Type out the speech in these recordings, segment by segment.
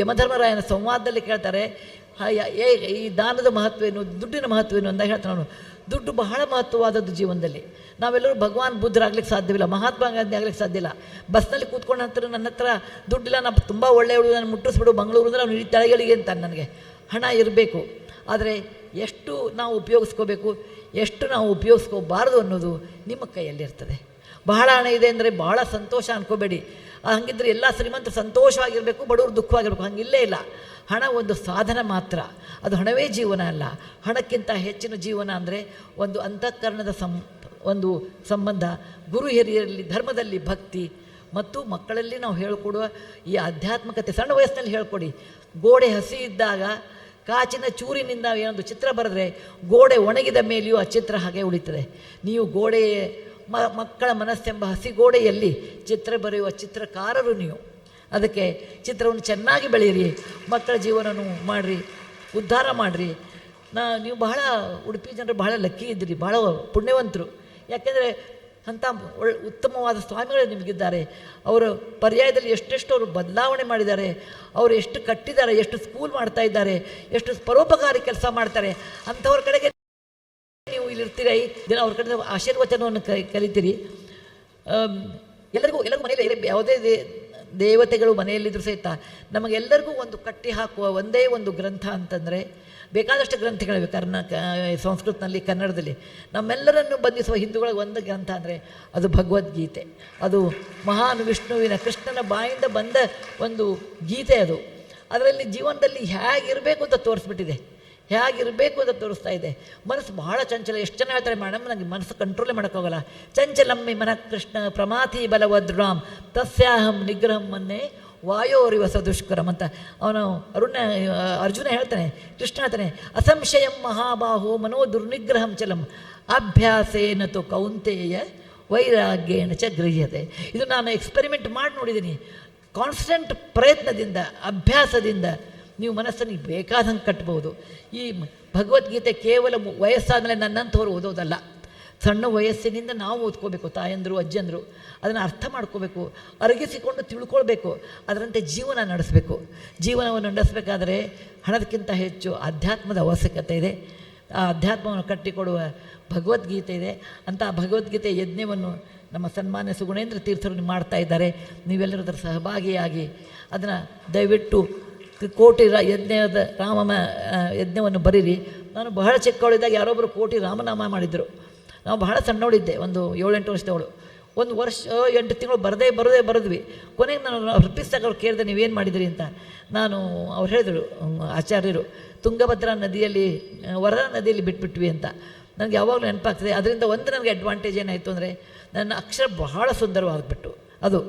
ಯಮಧರ್ಮರಾಯನ ಸಂವಾದದಲ್ಲಿ ಕೇಳ್ತಾರೆ ಏ, ಈ ದಾನದ ಮಹತ್ವೇನು ದುಡ್ಡಿನ ಮಹತ್ವೇನು ಅಂತ ಹೇಳ್ತಾನೆ ಅವನು. ದುಡ್ಡು ಬಹಳ ಮಹತ್ವವಾದದ್ದು ಜೀವನದಲ್ಲಿ. ನಾವೆಲ್ಲರೂ ಭಗವಾನ್ ಬುದ್ಧರಾಗ್ಲಿಕ್ಕೆ ಸಾಧ್ಯವಿಲ್ಲ, ಮಹಾತ್ಮ ಗಾಂಧಿ ಆಗ್ಲಿಕ್ಕೆ ಸಾಧ್ಯ ಇಲ್ಲ ಬಸ್ನಲ್ಲಿ ಕೂತ್ಕೊಂಡ ನಂತರ ನನ್ನ ಹತ್ರ ದುಡ್ಡಿಲ್ಲ ನಾನು ತುಂಬ ಒಳ್ಳೆಯವಳು ನಾನು ಮುಟ್ಟಿಸ್ಬಿಡು, ಮಂಗಳೂರು ಅಂದರೆ ಅವ್ನು ಇಡೀ ತಲೆಗಳಿಗೆ ಅಂತ ನನಗೆ. ಹಣ ಇರಬೇಕು. ಆದರೆ ಎಷ್ಟು ನಾವು ಉಪಯೋಗಿಸ್ಕೋಬೇಕು, ಎಷ್ಟು ನಾವು ಉಪಯೋಗಿಸ್ಕೋಬಾರ್ದು ಅನ್ನೋದು ನಿಮ್ಮ ಕೈಯಲ್ಲಿರ್ತದೆ. ಬಹಳ ಹಣ ಇದೆ ಅಂದರೆ ಬಹಳ ಸಂತೋಷ ಅನ್ಕೋಬೇಡಿ. ಹಂಗಿದ್ರೆ ಎಲ್ಲ ಶ್ರೀಮಂತ ಸಂತೋಷವಾಗಿರಬೇಕು, ಬಡವರು ದುಃಖವಾಗಿರಬೇಕು, ಹಂಗಿಲ್ಲೇ ಇಲ್ಲ. ಹಣ ಒಂದು ಸಾಧನ ಮಾತ್ರ. ಅದು ಹಣವೇ ಜೀವನ ಅಲ್ಲ. ಹಣಕ್ಕಿಂತ ಹೆಚ್ಚಿನ ಜೀವನ ಅಂದರೆ ಒಂದು ಅಂತಃಕರಣದ ಸಂ, ಒಂದು ಸಂಬಂಧ, ಗುರು ಹಿರಿಯರಲ್ಲಿ, ಧರ್ಮದಲ್ಲಿ ಭಕ್ತಿ ಮತ್ತು ಮಕ್ಕಳಲ್ಲಿ ನಾವು ಹೇಳಿಕೊಡುವ ಈ ಆಧ್ಯಾತ್ಮಿಕತೆ, ಸಣ್ಣ ವಯಸ್ಸಿನಲ್ಲಿ ಹೇಳ್ಕೊಡಿ. ಗೋಡೆ ಹಸಿ ಇದ್ದಾಗ ಕಾಚಿನ ಚೂರಿನಿಂದ ಏನೊಂದು ಚಿತ್ರ ಬರೆದ್ರೆ ಗೋಡೆ ಒಣಗಿದ ಮೇಲೆಯೂ ಆ ಚಿತ್ರ ಹಾಗೆ ಉಳಿತದೆ. ನೀವು ಗೋಡೆ ಮ, ಮಕ್ಕಳ ಮನಸ್ಸೆಂಬ ಹಸಿ ಗೋಡೆಯಲ್ಲಿ ಚಿತ್ರ ಬರೆಯುವ ಚಿತ್ರಕಾರರು ನೀವು. ಅದಕ್ಕೆ ಚಿತ್ರವನ್ನು ಚೆನ್ನಾಗಿ ಬೆಳೆಯಿರಿ, ಮಕ್ಕಳ ಜೀವನವನ್ನು ಮಾಡಿರಿ, ಉದ್ಧಾರ ಮಾಡಿರಿ. ನಾ, ನೀವು ಬಹಳ, ಉಡುಪಿ ಜನರು ಬಹಳ ಲಕ್ಕಿ ಇದ್ದೀರಿ, ಬಹಳ ಪುಣ್ಯವಂತರು. ಯಾಕೆಂದರೆ ಅಂಥ ಒಳ್ಳೆ ಉತ್ತಮವಾದ ಸ್ವಾಮಿಗಳು ನಿಮಗಿದ್ದಾರೆ. ಅವರು ಪರ್ಯಾಯದಲ್ಲಿ ಎಷ್ಟೆಷ್ಟು ಅವರು ಬದಲಾವಣೆ ಮಾಡಿದ್ದಾರೆ. ಅವರು ಎಷ್ಟು ಕಟ್ಟಿದ್ದಾರೆ, ಎಷ್ಟು ಸ್ಕೂಲ್ ಮಾಡ್ತಾ ಇದ್ದಾರೆ, ಎಷ್ಟು ಪರೋಪಕಾರಿ ಕೆಲಸ ಮಾಡ್ತಾರೆ. ಅಂಥವ್ರ ಕಡೆಗೆ ನೀವು ಇಲ್ಲಿ ಇರ್ತೀರಿ ದಿನ ಅವ್ರ ಕಡೆ ಆಶೀರ್ವಚನವನ್ನು ಕಲಿತೀರಿ. ಎಲ್ಲರಿಗೂ ಎಲ್ಲರಿಗೂ ಮನೆಯಲ್ಲಿ ಯಾವುದೇ ದೇವತೆಗಳು ಮನೆಯಲ್ಲಿದ್ದರೂ ಸಹಿತ ನಮಗೆಲ್ಲರಿಗೂ ಒಂದು ಕಟ್ಟಿ ಹಾಕುವ ಒಂದೇ ಒಂದು ಗ್ರಂಥ ಅಂತಂದರೆ ಬೇಕಾದಷ್ಟು ಗ್ರಂಥಗಳಿವೆ ಕರ್ನಾ ಸಂಸ್ಕೃತದಲ್ಲಿ ಕನ್ನಡದಲ್ಲಿ. ನಮ್ಮೆಲ್ಲರನ್ನು ಬಂಧಿಸುವ ಹಿಂದೂಗಳ ಒಂದು ಗ್ರಂಥ ಅಂದರೆ ಅದು ಭಗವದ್ಗೀತೆ. ಅದು ಮಹಾನ್ ವಿಷ್ಣುವಿನ ಕೃಷ್ಣನ ಬಾಯಿಂದ ಬಂದ ಒಂದು ಗೀತೆ ಅದು. ಅದರಲ್ಲಿ ಜೀವನದಲ್ಲಿ ಹೇಗಿರಬೇಕು ಅಂತ ತೋರಿಸ್ಬಿಟ್ಟಿದೆ. ಹೇಗಿರಬೇಕು ಅಂತ ತೋರಿಸ್ತಾ ಇದೆ. ಮನಸ್ಸು ಬಹಳ ಚಂಚಲ. ಎಷ್ಟು ಜನ ಹೇಳ್ತಾರೆ ಮೇಡಮ್ ನನಗೆ ಮನಸ್ಸು ಕಂಟ್ರೋಲೇ ಮಾಡೋಕ್ಕೋಗಲ್ಲ ಚಂಚಲಮ್ಮಿ ಮನಃ ಕೃಷ್ಣ ಪ್ರಮಾತಿ ಬಲವದ್ರಾಮ್ ತಸ್ಯಾಹಂ ನಿಗ್ರಹಂ ಮನ್ನೆ ವಾಯೋರಿವ ದುಷ್ಕರಂ ಅಂತ ಅವನು ಅರುಣ, ಅರ್ಜುನ ಹೇಳ್ತಾನೆ, ಕೃಷ್ಣ ಹೇಳ್ತಾನೆ, ಅಸಂಶಯಂ ಮಹಾಬಾಹೋ ಮನೋ ದುರ್ನಿಗ್ರಹಂ ಚಲಂ, ಅಭ್ಯಾಸೇನ ತು ಕೌಂತೆಯ ವೈರಾಗ್ಯೇಣ ಚ ಗೃಹ್ಯತೆ. ಇದು ನಾನು ಎಕ್ಸ್ಪೆರಿಮೆಂಟ್ ಮಾಡಿ ನೋಡಿದ್ದೀನಿ. ಕಾನ್ಸ್ಟೆಂಟ್ ಪ್ರಯತ್ನದಿಂದ, ಅಭ್ಯಾಸದಿಂದ ನೀವು ಮನಸ್ಸನ್ನು ಬೇಕಾದಂಗೆ ಕಟ್ಬೋದು. ಈ ಭಗವದ್ಗೀತೆ ಕೇವಲ ವಯಸ್ಸಾದ ಮೇಲೆ ನನ್ನಂಥವ್ರು ಓದೋದಲ್ಲ. ಸಣ್ಣ ವಯಸ್ಸಿನಿಂದ ನಾವು ಓದ್ಕೋಬೇಕು, ತಾಯಂದರು, ಅಜ್ಜಂದರು, ಅದನ್ನು ಅರ್ಥ ಮಾಡ್ಕೋಬೇಕು, ಅರಗಿಸಿಕೊಂಡು ತಿಳ್ಕೊಳ್ಬೇಕು, ಅದರಂತೆ ಜೀವನ ನಡೆಸಬೇಕು. ಜೀವನವನ್ನು ನಡೆಸಬೇಕಾದರೆ ಹಣದಕ್ಕಿಂತ ಹೆಚ್ಚು ಅಧ್ಯಾತ್ಮದ ಅವಶ್ಯಕತೆ ಇದೆ. ಆ ಅಧ್ಯಾತ್ಮವನ್ನು ಕಟ್ಟಿಕೊಡುವ ಭಗವದ್ಗೀತೆ ಇದೆ. ಅಂತ ಭಗವದ್ಗೀತೆ ಯಜ್ಞವನ್ನು ನಮ್ಮ ಸನ್ಮಾನ್ಯ ಸುಗುಣೇಂದ್ರ ತೀರ್ಥರು ಮಾಡ್ತಾ ಇದ್ದಾರೆ. ನೀವೆಲ್ಲರೂ ಅದರ ಸಹಭಾಗಿಯಾಗಿ ಅದನ್ನು ದಯವಿಟ್ಟು ಕೋಟಿ ರ, ಯಜ್ಞದ ರಾಮ ಯಜ್ಞವನ್ನು ಬರೀರಿ. ನಾನು ಬಹಳ ಚಿಕ್ಕವಳಿದ್ದಾಗ ಯಾರೊಬ್ಬರು ಕೋಟಿ ರಾಮನಾಮ ಮಾಡಿದರು. ನಾವು ಬಹಳ ಸಣ್ಣವಳಿದ್ದೆ, ಒಂದು ಏಳೆಂಟು ವರ್ಷದವಳು. ಒಂದು ವರ್ಷ, ಎಂಟು ತಿಂಗಳು ಬರದೇ ಬರದೇ ಬರೆದ್ವಿ. ಕೊನೆಗೆ ನಾನು ಅರ್ಪಿಸಿದಾಗ ಅವ್ರು ಕೇಳಿದೆ, ನೀವೇನು ಮಾಡಿದಿರಿ ಅಂತ? ನಾನು ಅವ್ರು ಹೇಳಿದರು ಆಚಾರ್ಯರು, ತುಂಗಭದ್ರಾ ನದಿಯಲ್ಲಿ, ವರದಾ ನದಿಯಲ್ಲಿ ಬಿಟ್ಬಿಟ್ವಿ ಅಂತ. ನನಗೆ ಯಾವಾಗಲೂ ನೆನಪಾಗ್ತದೆ. ಅದರಿಂದ ಒಂದು ನನಗೆ ಅಡ್ವಾಂಟೇಜ್ ಏನಾಯಿತು ಅಂದರೆ, ನನ್ನ ಅಕ್ಷರ ಬಹಳ ಸುಂದರವಾಗಿಬಿಟ್ಟು, ಅದು.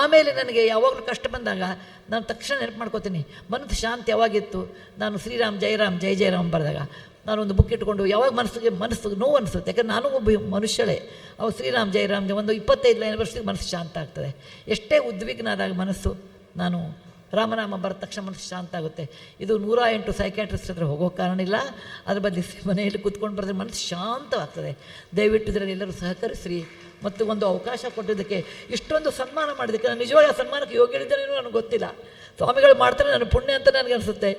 ಆಮೇಲೆ ನನಗೆ ಯಾವಾಗಲೂ ಕಷ್ಟ ಬಂದಾಗ ನಾನು ತಕ್ಷಣ ನೆನಪು ಮಾಡ್ಕೋತೀನಿ. ಮನಸ್ಸು ಶಾಂತಿ ಯಾವಾಗಿತ್ತು ನಾನು ಶ್ರೀರಾಮ್, ಜಯರಾಮ್, ಜೈ ಜಯರಾಮ್ ಬರೆದಾಗ. ನಾನೊಂದು ಬುಕ್ ಇಟ್ಕೊಂಡು ಯಾವಾಗ ಮನಸ್ಸಿಗೆ ಮನಸ್ಸು ನೋವು ಅನಿಸುತ್ತೆ. ಯಾಕಂದ್ರೆ ನಾನು ಒಬ್ಬ ಮನುಷ್ಯಳೇ. ಅವು ಶ್ರೀರಾಮ್ ಜಯರಾಮ್ ಒಂದು ಇಪ್ಪತ್ತೈದು ಲೈನ್ ವರ್ಷಕ್ಕೆ ಮನಸ್ಸು ಶಾಂತ ಆಗ್ತದೆ. ಎಷ್ಟೇ ಉದ್ವಿಗ್ನ ಆದಾಗ ಮನಸ್ಸು, ನಾನು ರಾಮನಾಮ ಬರೆದ ತಕ್ಷಣ ಮನಸ್ಸು ಶಾಂತ ಆಗುತ್ತೆ. ಇದು ನೂರ ಎಂಟು ಸೈಕ್ಯಾಟ್ರಿಸ್ಟ್ ಹತ್ರ ಹೋಗೋ ಕಾರಣ ಇಲ್ಲ. ಅದ್ರ ಬದಲು ಮನೆಯಲ್ಲಿ ಕೂತ್ಕೊಂಡು ಬರೆದ್ರೆ ಮನಸ್ಸು ಶಾಂತವಾಗ್ತದೆ. ದಯವಿಟ್ಟು ಇದರಲ್ಲಿ ಎಲ್ಲರೂ ಸಹಕರಿಸ್ರಿ. ಮತ್ತು ಒಂದು ಅವಕಾಶ ಕೊಟ್ಟಿದ್ದಕ್ಕೆ, ಇಷ್ಟೊಂದು ಸನ್ಮಾನ ಮಾಡಿದ್ದಕ್ಕೆ, ನಾನು ನಿಜವಾಗಿ ಆ ಸನ್ಮಾನಕ್ಕೆ ಯೋಗ್ಯರಿದ್ದೇನೇನೋ ನನಗೆ ಗೊತ್ತಿಲ್ಲ. ಸ್ವಾಮಿಗಳು ಮಾಡ್ತಾರೆ ನನಗೆ ಪುಣ್ಯ ಅಂತ ನನಗೆ ಅನಿಸುತ್ತೆ.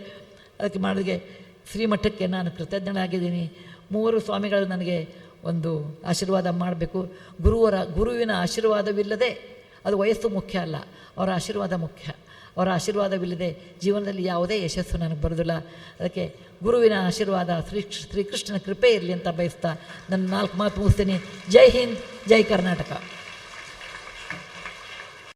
ಅದಕ್ಕೆ ಮಾಡಿದ್ರೆ ಶ್ರೀಮಠಕ್ಕೆ ನಾನು ಕೃತಜ್ಞನಾಗಿದ್ದೀನಿ. ಮೂವರು ಸ್ವಾಮಿಗಳು ನನಗೆ ಒಂದು ಆಶೀರ್ವಾದ ಮಾಡಬೇಕು. ಗುರುವರ, ಗುರುವಿನ ಆಶೀರ್ವಾದವಿಲ್ಲದೆ ಅದು ವಯಸ್ಸು ಮುಖ್ಯ ಅಲ್ಲ. ಅವರ ಆಶೀರ್ವಾದ ಮುಖ್ಯ. ಅವರ ಆಶೀರ್ವಾದವಿಲ್ಲದೆ ಜೀವನದಲ್ಲಿ ಯಾವುದೇ ಯಶಸ್ಸು ನನಗೆ ಬರೋದಿಲ್ಲ ಅದಕ್ಕೆ ಗುರುವಿನ ಆಶೀರ್ವಾದ, ಶ್ರೀ, ಶ್ರೀಕೃಷ್ಣನ ಕೃಪೆ ಇರಲಿ ಅಂತ ಬಯಸ್ತಾ ನನ್ನ ನಾಲ್ಕು ಮಾತು ಮುಗಿಸ್ತೀನಿ. ಜೈ ಹಿಂದ್, ಜೈ ಕರ್ನಾಟಕ.